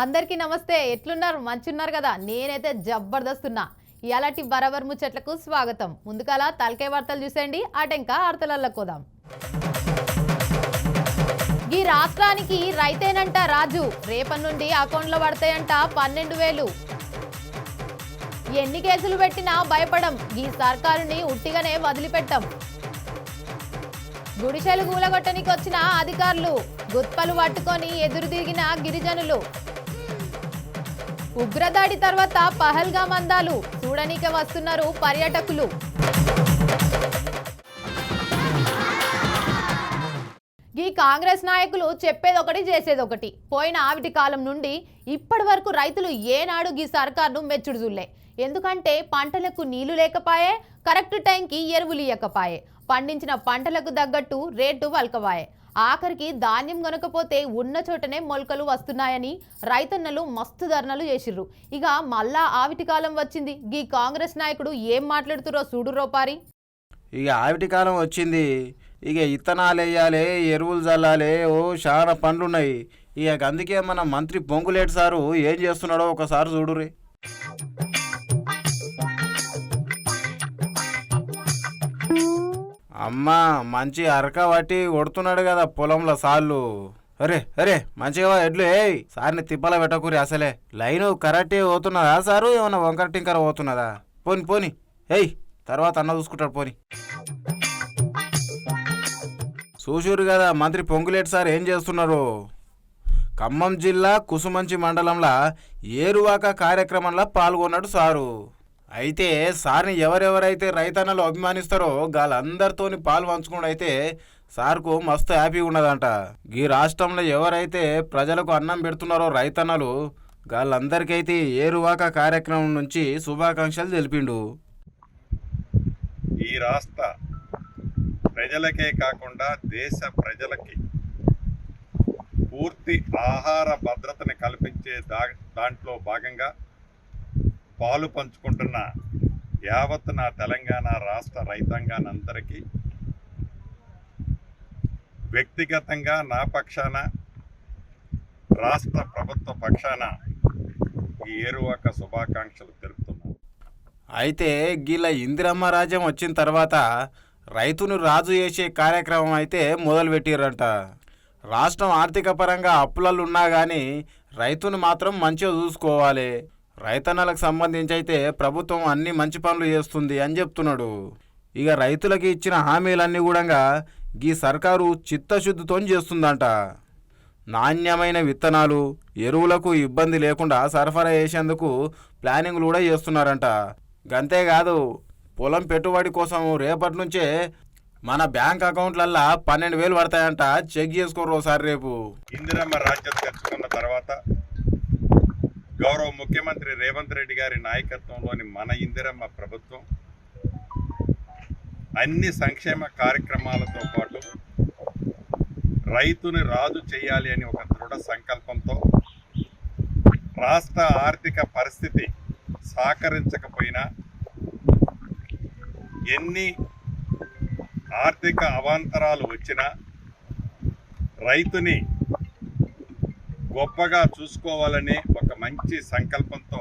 అందరికీ నమస్తే. ఎట్లున్నారు? మంచున్నారు కదా? నేనైతే జబర్దస్తున్నా. ఇలాంటి బరబర్ ముచ్చట్లకు స్వాగతం. ముందుకాల తలకే వార్తలు చూసేయండి. అటెంక ఆర్తలల్లో కోదాం ఈ రాష్ట్రానికి రైతేనంట రాజు. రేపటి నుండి అకౌంట్లో పడతాయంట పన్నెండు వేలు. ఎన్ని కేసులు పెట్టినా భయపడం. ఈ సర్కారుని ఉట్టిగానే వదిలిపెట్టం. గుడిసెలు కూలగొట్టనికి వచ్చిన అధికారులు. గుత్పలు పట్టుకొని ఎదురు తిరిగిన గిరిజనులు. ఉగ్రదాడి తర్వాత పహల్గా మందాలు చూడనీకే వస్తున్నారు పర్యాటకులు. ఈ కాంగ్రెస్ నాయకులు చెప్పేది ఒకటి చేసేది ఒకటి పోయిన ఆవిటి కాలం నుండి ఇప్పటి వరకు రైతులు ఏనాడు ఈ సర్కార్ను మెచ్చుడు చూడలే. ఎందుకంటే పంటలకు నీళ్ళు లేకపాయే కరెక్ట్ టైంకి ఎరువులు ఇయ్యకపాయే. పండించిన పంటలకు తగ్గట్టు రేటు వలకవాయే ఆఖరికి ధాన్యం కొనకపోతే ఉన్న చోటనే మొలకలు వస్తున్నాయని రైతన్నలు మస్తు ధర్నలు చేసిర్రు. ఇక మళ్ళా ఆవిటి కాలం వచ్చింది. గీ కాంగ్రెస్ నాయకుడు ఏం మాట్లాడుతురో చూడు రోపారి. ఇక ఆవిటి కాలం వచ్చింది. ఇక ఇత్తనాలు వేయాలి ఎరువులు చల్లాలి ఓ చాలా పండ్లున్నాయి. ఇక అందుకే మన మంత్రి పొంగులేటి సారు ఏం చేస్తున్నాడో ఒకసారి చూడురే అమ్మా మంచి అరక పట్టి కొడుతున్నాడు కదా పొలంలో సార్లు అరే అరే మంచిగా ఎడ్లు ఏయ్. సార్ని తిప్పల పెట్టకూరి అసలే. లైను కరెక్టే పోతున్నదా సారు? ఏమన్నా వంకర టింకర పోతున్నదా? పోని పోని. ఏయ్ తర్వాత అన్న చూసుకుంటాడు పోని. చూసూరు కదా మంత్రి పొంగులేటి సార్ ఏం చేస్తున్నారు? ఖమ్మం జిల్లా కుసుమంచి మండలంలో ఏరువాక కార్యక్రమంలో పాల్గొన్నాడు సారు. అయితే సార్ని ఎవరెవరైతే రైతన్నలు అభిమానిస్తారో వాళ్ళందరితోని పాలు పంచుకుండా అయితే సార్కు మస్తు హ్యాపీగా ఉన్నదంట. ఈ రాష్ట్రంలో ఎవరైతే ప్రజలకు అన్నం పెడుతున్నారో రైతన్నలు వాళ్ళందరికైతే ఏరువాక కార్యక్రమం నుంచి శుభాకాంక్షలు తెలిపిండు. ఈ రాష్ట్ర ప్రజలకే కాకుండా దేశ ప్రజలకి పూర్తి ఆహార భద్రతని కల్పించే దా దాంట్లో భాగంగా పాలు పంచుకుంటున్న యావత్ నా తెలంగాణ రాష్ట్ర రైతాంగానందరికీ వ్యక్తిగతంగా నా పక్షాన రాష్ట్ర ప్రభుత్వ పక్షాన ఈ ఏరువాక శుభాకాంక్షలు తెలుపుతున్నాను. అయితే గీల ఇందిరమ్మ రాజ్యం వచ్చిన తర్వాత రైతును రాజు చేసే కార్యక్రమం అయితే మొదలుపెట్టిర్రంట. రాష్ట్రం ఆర్థిక పరంగా అప్పులలో ఉన్నా కానీ రైతును మాత్రం మంచిగా చూసుకోవాలి. రైతన్నలకు సంబంధించి అయితే ప్రభుత్వం అన్ని మంచి పనులు చేస్తుంది అని చెప్తున్నాడు. ఇక రైతులకి ఇచ్చిన హామీలన్నీ కూడా ఈ సర్కారు చిత్తశుద్ధితో చేస్తుందంట. నాణ్యమైన విత్తనాలు ఎరువులకు ఇబ్బంది లేకుండా సరఫరా చేసేందుకు ప్లానింగ్లు కూడా చేస్తున్నారంట. గంతేకాదు పొలం పెట్టుబడి కోసం రేపటి నుంచే మన బ్యాంక్ అకౌంట్లల్లా పన్నెండు వేలు పడతాయంట. చెక్ చేసుకోరు ఒకసారి రేపు. ఇందిరమ్మ రాజ్యం తెచ్చుకున్న తర్వాత గౌరవ ముఖ్యమంత్రి రేవంత్ రెడ్డి గారి నాయకత్వంలోని మన ఇందిరమ్మ ప్రభుత్వం అన్ని సంక్షేమ కార్యక్రమాలతో పాటు రైతుని రాజు చేయాలి అని ఒక దృఢ సంకల్పంతో రాష్ట్ర ఆర్థిక పరిస్థితి సహకరించకపోయినా ఎన్ని ఆర్థిక అవాంతరాలు వచ్చినా రైతుని గొప్పగా చూసుకోవాలనే ఒక మంచి సంకల్పంతో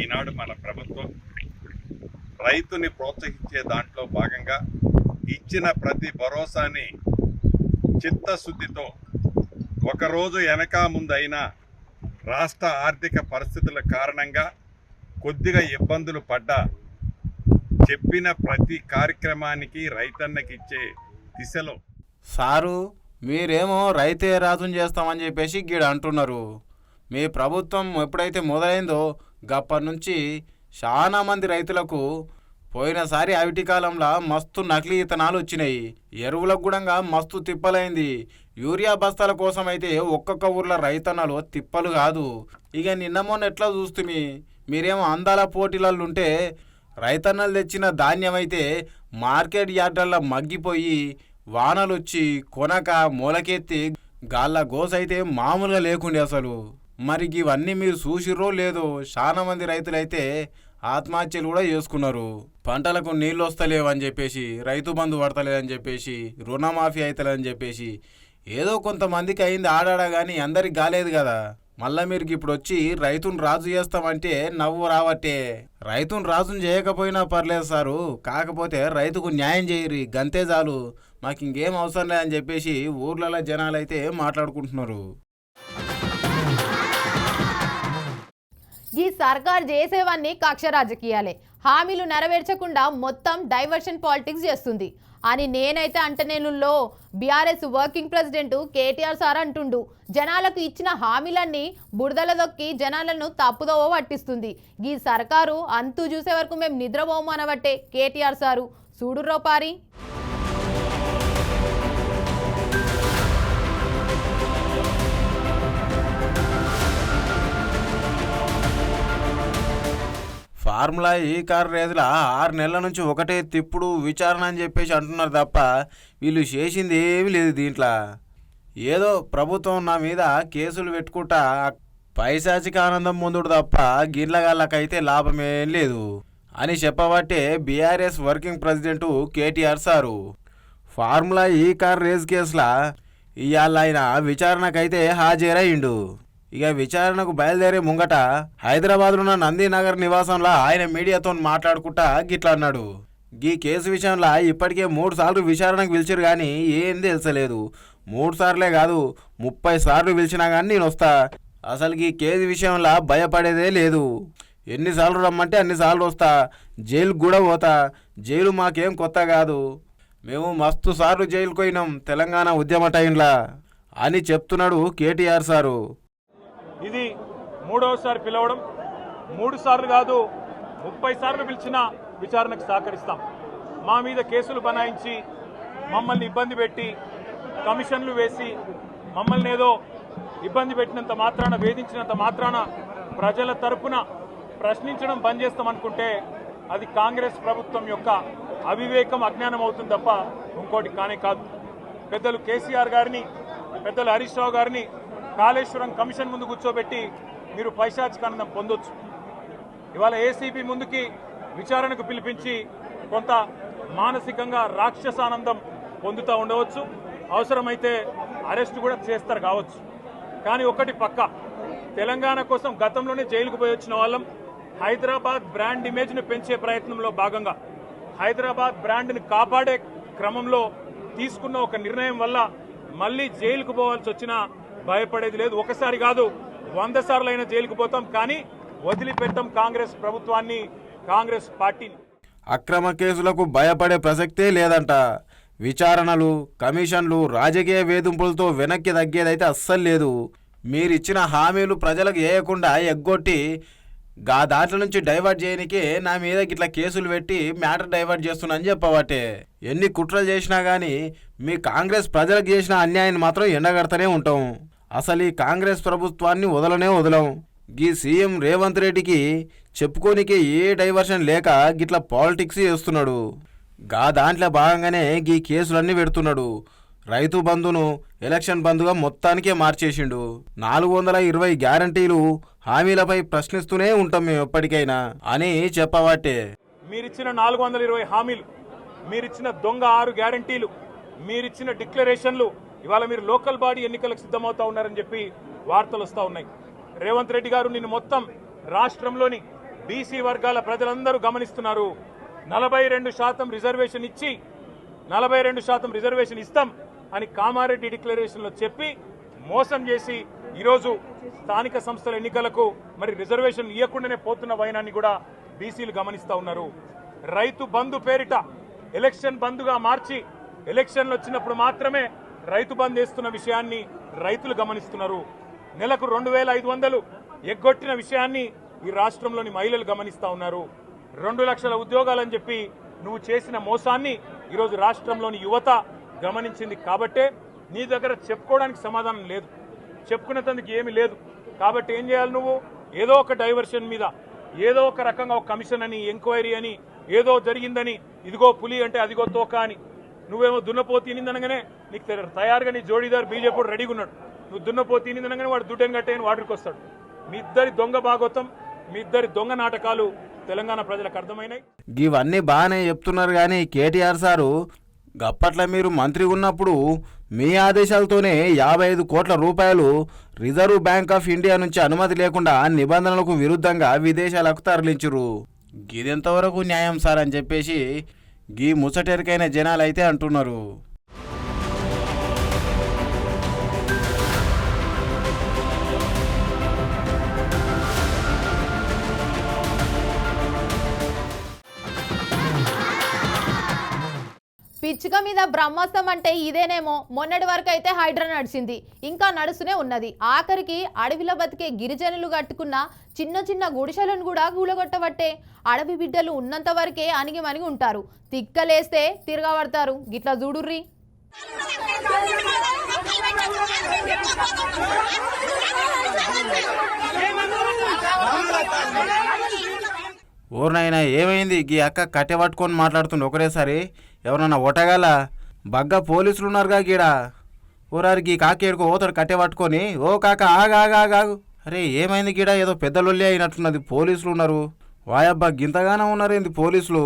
ఈనాడు మన ప్రభుత్వం రైతుని ప్రోత్సహించే దాంట్లో భాగంగా ఇచ్చిన ప్రతి భరోసాని చిత్తశుద్ధితో ఒకరోజు వెనక ముందైనా రాష్ట్ర ఆర్థిక పరిస్థితుల కారణంగా కొద్దిగా ఇబ్బందులు పడ్డా చెప్పిన ప్రతి కార్యక్రమానికి రైతన్నకి ఇచ్చే దిశలో సారు మీరేమో రైతే రాజుని చేస్తామని చెప్పేసి గీడ అంటున్నారు. మీ ప్రభుత్వం ఎప్పుడైతే మొదలైందో గప్పటి నుంచి చాలా మంది రైతులకు పోయినసారి అవిటి కాలంలో మస్తు నకిలీ ఇతనాలు వచ్చినాయి. ఎరువులకు కూడా మస్తు తిప్పలైంది. యూరియా బస్తాల కోసం అయితే ఒక్కొక్క ఊర్లో రైతన్నలు తిప్పలు కాదు. ఇక నిన్న మొన్న ఎట్లా చూస్తుమి? మీరేమో అందాల పోటీలలో ఉంటే రైతన్నలు తెచ్చిన ధాన్యం అయితే మార్కెట్ యార్డల్లో మగ్గిపోయి వానలు వచ్చి కొనక మొలకెత్తి గాళ్ళ గోసైతే మామూలుగా లేకుండే అసలు. మరి ఇవన్నీ మీరు చూసిర్రో లేదో చాలా మంది రైతులైతే ఆత్మహత్యలు కూడా చేసుకున్నారు. పంటలకు నీళ్ళు వస్తలేవని చెప్పేసి రైతు బంధు పడతలేదని చెప్పేసి రుణమాఫీ అవుతలేదని చెప్పేసి ఏదో కొంతమందికి అయింది ఆడాడా కానీ అందరికి కాలేదు కదా. మళ్ళా మీరు ఇప్పుడు వచ్చి రైతును రాజు చేస్తామంటే నవ్వు రావట్టే. రైతును రాజును చేయకపోయినా పర్లేదు సారు కాకపోతే రైతుకు న్యాయం చేయరు గంతే చాలు. మాకు ఇంకేం అవసరం లేదని చెప్పేసి ఊర్లలో జనాలైతే మాట్లాడుకుంటున్నారు. ఈ సర్కార్ చేసేవన్నీ కక్ష రాజకీయాలే హామీలు నెరవేర్చకుండా మొత్తం డైవర్షన్ పాలిటిక్స్ చేస్తుంది. అని నేనైతే అంటనేనుల్లో BRS working president KTR sir అంటుండు. జనాలకు ఇచ్చిన హామీలన్నీ బురదల దొక్కి జనాలను తప్పుదోవ పట్టిస్తుంది. ఈ సర్కారు అంతు చూసే వరకు మేము నిద్రపోము అనబట్టే కేటీఆర్ సారు. చూడుర్రో పారి. ఫార్ములా ఈ కార్ రేసుల ఆరు నెలల నుంచి ఒకటే తిప్పుడు విచారణ అని చెప్పేసి అంటున్నారు తప్ప వీళ్ళు చేసింది ఏమీ లేదు దీంట్లో. ఏదో ప్రభుత్వం నా మీద కేసులు పెట్టుకుంటా పైశాచిక ఆనందం ముందుడు తప్ప గిర్లగాళ్ళకైతే లాభమేం లేదు అని చెప్పబట్టే BRS working president KTR sir. Formula ఈ కార్ రేస్ కేసుల ఇవాళ ఆయన విచారణకైతే హాజరయ్యిండు ఇక విచారణకు బయలుదేరే ముంగట హైదరాబాద్లో ఉన్న నందీనగర్ నివాసంలో ఆయన మీడియాతో మాట్లాడుకుంటా గిట్లా అన్నాడు. ఈ కేసు విషయంలో ఇప్పటికే మూడు సార్లు విచారణకు పిలిచారు కానీ ఏం తెలుసలేదు. మూడు సార్లే కాదు ముప్పై సార్లు పిలిచినా కానీ నేను వస్తా. అసలు ఈ కేసు విషయంలో భయపడేదే లేదు. ఎన్నిసార్లు రమ్మంటే అన్నిసార్లు వస్తా. జైలుకు కూడా పోతా. జైలు మాకేం కొత్త కాదు. మేము మస్తు సార్లు జైలుకు పోయినాం తెలంగాణ ఉద్యమ టైంలా అని చెప్తున్నాడు కేటీఆర్ సారు. ఇది మూడవసారి పిలవడం. మూడు సార్లు కాదు ముప్పై సార్లు పిలిచినా విచారణకు సహకరిస్తాం. మా మీద కేసులు బనాయించి మమ్మల్ని ఇబ్బంది పెట్టి కమిషన్లు వేసి మమ్మల్ని ఏదో ఇబ్బంది పెట్టినంత మాత్రాన వేధించినంత మాత్రాన ప్రజల తరపున ప్రశ్నించడం బంద్ చేస్తామనుకుంటే అది కాంగ్రెస్ ప్రభుత్వం యొక్క అవివేకం అజ్ఞానం అవుతుంది తప్ప ఇంకోటి కానే కాదు. పెద్దలు కేసీఆర్ గారిని పెద్దలు హరీష్ రావు గారిని కాళేశ్వరం కమిషన్ ముందు కూర్చోబెట్టి మీరు పైశాచికానందం పొందొచ్చు. ఇవాళ ఏసీబీ ముందుకి విచారణకు పిలిపించి కొంత మానసికంగా రాక్షసానందం పొందుతూ ఉండవచ్చు. అవసరమైతే అరెస్ట్ కూడా చేస్తారు కావచ్చు. కానీ ఒకటి పక్క తెలంగాణ కోసం గతంలోనే జైలుకు పోయి వచ్చిన వాళ్ళం హైదరాబాద్ బ్రాండ్ ఇమేజ్ను పెంచే ప్రయత్నంలో భాగంగా హైదరాబాద్ బ్రాండ్ని కాపాడే క్రమంలో తీసుకున్న ఒక నిర్ణయం వల్ల మళ్ళీ జైలుకు పోవాల్సి వచ్చినా భయపడేది లేదు. ఒకసారి కాదు వంద సార్లు అయినా జైలుకు పోతాం కానీ వదిలిపెట్టాం కాంగ్రెస్ ప్రభుత్వాన్ని కాంగ్రెస్ పార్టీని. అక్రమ కేసులకు భయపడే ప్రసక్తే లేదంట. విచారణలు కమిషన్లు రాజకీయ వేధింపులతో వెనక్కి తగ్గేదైతే అస్సలు లేదు. మీరిచ్చిన హామీలు ప్రజలకు వేయకుండా ఎగ్గొట్టి గా దాంట్లో నుంచి డైవర్ట్ చేయనికే నా మీద ఇట్లా కేసులు పెట్టి మ్యాటర్ డైవర్ట్ చేస్తున్నా చెప్పబట్టే ఎన్ని కుట్రలు చేసినా కానీ మీ కాంగ్రెస్ ప్రజలకు చేసిన అన్యాయాన్ని మాత్రం ఎండగడతనే ఉంటాం. అసలు ఈ కాంగ్రెస్ ప్రభుత్వాన్ని వదలనే వదలం. గీ సీఎం రేవంత్ రెడ్డికి చెప్పుకోనికే ఏ డైవర్షన్ లేక గిట్ల పాలిటిక్స్ చేస్తున్నాడు. గా దాంట్లో భాగంగానే గీ కేసులన్నీ పెడుతున్నాడు. రైతు బంధును ఎలక్షన్ బంధుగా మొత్తానికే మార్చేసిండు. నాలుగు వందల ఇరవై గ్యారంటీలు హామీలపై ప్రశ్నిస్తూనే ఉంటాం మేము ఎప్పటికైనా అని చెప్పబట్టే. మీరిచ్చిన నాలుగు వందల ఇరవై హామీలు మీరిచ్చిన దొంగ ఆరు గ్యారంటీలు మీరిచ్చిన డిక్లరేషన్లు ఇవాళ మీరు లోకల్ బాడీ ఎన్నికలకు సిద్ధమవుతా ఉన్నారని చెప్పి వార్తలు వస్తూ ఉన్నాయి. రేవంత్ రెడ్డి గారు నిన్ను మొత్తం రాష్ట్రంలోని బీసీ వర్గాల ప్రజలందరూ గమనిస్తున్నారు. నలభై రెండు శాతం రిజర్వేషన్ ఇచ్చి నలభై రెండు శాతం రిజర్వేషన్ ఇస్తాం అని కామారెడ్డి డిక్లరేషన్లో చెప్పి మోసం చేసి ఈరోజు స్థానిక సంస్థల ఎన్నికలకు మరి రిజర్వేషన్ ఇవ్వకుండానే పోతున్న వైనాన్ని కూడా బీసీలు గమనిస్తూ ఉన్నారు. రైతు బంధు పేరిట ఎలక్షన్ బంధుగా మార్చి ఎలక్షన్లు వచ్చినప్పుడు మాత్రమే రైతు బంద్ వేస్తున్న విషయాన్ని రైతులు గమనిస్తున్నారు. నెలకు రెండు వేల ఐదు వందలు ఎగ్గొట్టిన విషయాన్ని ఈ రాష్ట్రంలోని మహిళలు గమనిస్తా ఉన్నారు. రెండు లక్షల ఉద్యోగాలని చెప్పి నువ్వు చేసిన మోసాన్ని ఈరోజు రాష్ట్రంలోని యువత గమనించింది కాబట్టే నీ దగ్గర చెప్పుకోవడానికి సమాధానం లేదు. చెప్పుకునేందుకు ఏమీ లేదు. కాబట్టి ఏం చేయాలి నువ్వు? ఏదో ఒక డైవర్షన్ మీద ఏదో ఒక రకంగా ఒక కమిషన్ అని ఎంక్వైరీ అని ఏదో జరిగిందని ఇదిగో పులి అంటే అదిగో తోక అని నువ్వేమో దున్నపోతు తినిందనగానే నీకు తయారుగా నీ జోడీదారు బీజేపీ రెడీగా ఉన్నాడు. నువ్వు దున్నపోతు తినిందనగానే వాడు దుడ్డని కట్టేయని వాడికి వస్తాడు. మీ ఇద్దరి దొంగ భాగోతం మీ ఇద్దరి దొంగ నాటకాలు తెలంగాణ ప్రజలకు అర్థమైనాయి. ఇవన్నీ బాగానే చెప్తున్నారు కానీ కేటీఆర్ సారు గప్పట్ల మీరు మంత్రి ఉన్నప్పుడు మీ ఆదేశాలతోనే యాభై ఐదు కోట్ల రూపాయలు రిజర్వ్ బ్యాంక్ ఆఫ్ ఇండియా నుంచి అనుమతి లేకుండా నిబంధనలకు విరుద్ధంగా విదేశాలకు తరలించరు గిదెంతవరకు న్యాయం సార్ అని చెప్పేసి గీ ముచ్చటెరికైన జనాలైతే అంటున్నారు. పిచ్చుక మీద బ్రహ్మాస్త్రం అంటే ఇదేనేమో. మొన్నటి వరకు అయితే హైడ్రా నడిచింది. ఇంకా నడుస్తూనే ఉన్నది. ఆఖరికి అడవిలో బతికే గిరిజనులు కట్టుకున్న చిన్న చిన్న గుడిసెలను కూడా కూలగొట్టబట్టే అడవి బిడ్డలు ఉన్నంత వరకే అణిగి మణిగి ఉంటారు. తిక్కలేస్తే తిరగబడతారు. గిట్లా చూడుర్రి. ఓర్నైనా ఏమైంది? గీ అక్క కట్టె పట్టుకొని మాట్లాడుతుంది ఒకటేసారి. ఎవరన్నా ఒటగాల బగ్గ పోలీసులు ఉన్నారుగా గీడ. ఊరారి కాకేడుకో ఓతడు కట్టె పట్టుకొని ఓ కాక ఆగా అరే ఏమైంది గీడ? ఏదో పెద్దలొల్లి అయినట్టున్నది పోలీసులు ఉన్నారు. వాయబ్బా గింతగానే ఉన్నారేంది పోలీసులు?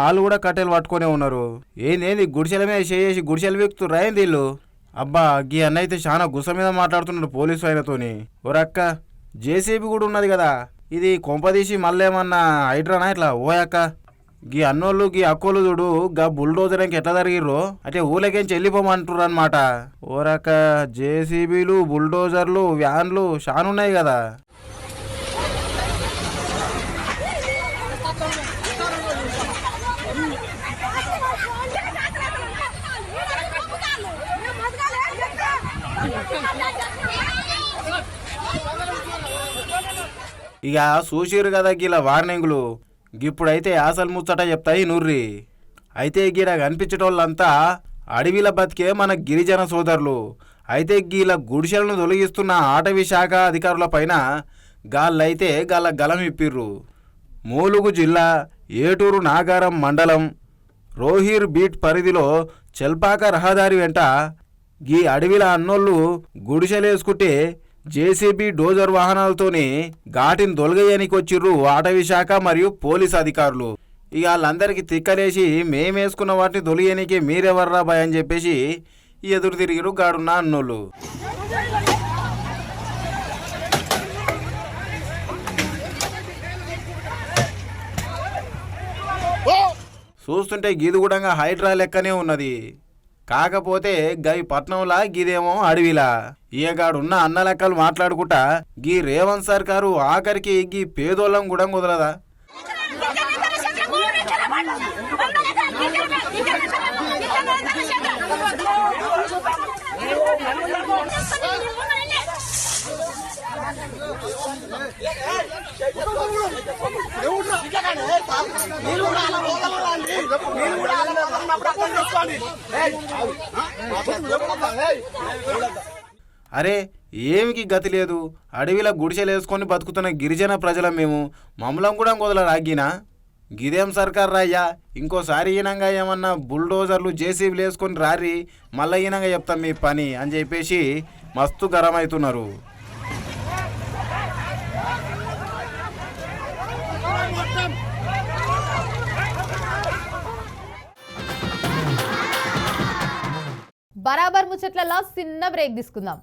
వాళ్ళు కూడా కట్టెలు పట్టుకొనే ఉన్నారు. ఏంది ఏంది గుడిసెల మీద చేసి గుడిసెలు వీక్తుర్రా ఏంది వీళ్ళు? అబ్బా గీ అన్న అయితే చాలా గుస మీద మాట్లాడుతున్నాడు పోలీసు ఆయనతోని ఓరక్క జేసీబీ కూడా ఉన్నది కదా. ఇది కొంపదీసి మళ్ళేమన్నా హైడ్రానా ఇట్లా? ఓ అక్క. గీ అన్నోళ్ళు గీ అక్కోళ్ళు చూడు గా బుల్డోజర్ ఇంక ఎట్లా జరిగిర్రో అంటే ఊళ్ళకేంచి వెళ్ళిపోమంటారు అనమాట ఓరక్క జేసీబీలు బుల్డోజర్లు వ్యాన్లు చాలా కదా. ఇక చూసిరు కదా గీల వార్నింగులు. ఇప్పుడైతే ఆశలు ముచ్చట చెప్తాయి నూర్రి. అయితే గీడ కనిపించేటోళ్ళంతా అడవిల బతికే మన గిరిజన సోదరులు. అయితే గీల గుడిసెలను తొలగిస్తున్న అటవీ శాఖ అధికారుల పైన గాళ్ళైతే గాళ్ళ గలం ఇప్పిర్రు మూలుగు జిల్లా ఏటూరు నాగారం మండలం రోహిర్ బీట్ పరిధిలో చెల్పాక రహదారి వెంట గీ అడవిల అన్నోళ్ళు గుడిసెలేసుకుంటే జేసీబీ డోజర్ వాహనాలతోని ఘాటిని దొలగయ్యనికి వచ్చిర్రు అటవీ శాఖ మరియు పోలీస్ అధికారులు. ఇక వాళ్ళందరికీ తిక్కలేసి మేమేసుకున్న వాటిని దొలియనికి మీరెవర్రా భయ అని చెప్పేసి ఎదురు తిరిగిరు గాడున్న అన్నోళ్ళు. చూస్తుంటే గీది కూడా హైడ్రా లెక్కనే ఉన్నది. కాకపోతే గై పట్నంలా గీదేమో అడవిలా ఈయగాడున్న అన్న లెక్కలు మాట్లాడుకుంటా గీ రేవంత్ సర్కారు ఆఖరికి గీ పేదోళ్ళం కూడా కుదరదా అరే ఏమికి గతి లేదు? అడవిలో గుడిసెలేసుకొని బతుకుతున్న గిరిజన ప్రజల మేము. మమ్మలం కూడా కుదల రాగినా? గిదేం సర్కార్ రాయ్యా? ఇంకోసారి ఈనంగా ఏమన్నా బుల్డోజర్లు జేసీబీలు వేసుకొని రారి మళ్ళీ ఈనంగా చెప్తాం మీ పని అని చెప్పేసి మస్తు గరం అవుతున్నారు బరాబర్ ముచ్చట్లలో చిన్న బ్రేక్ తీసుకుందాం.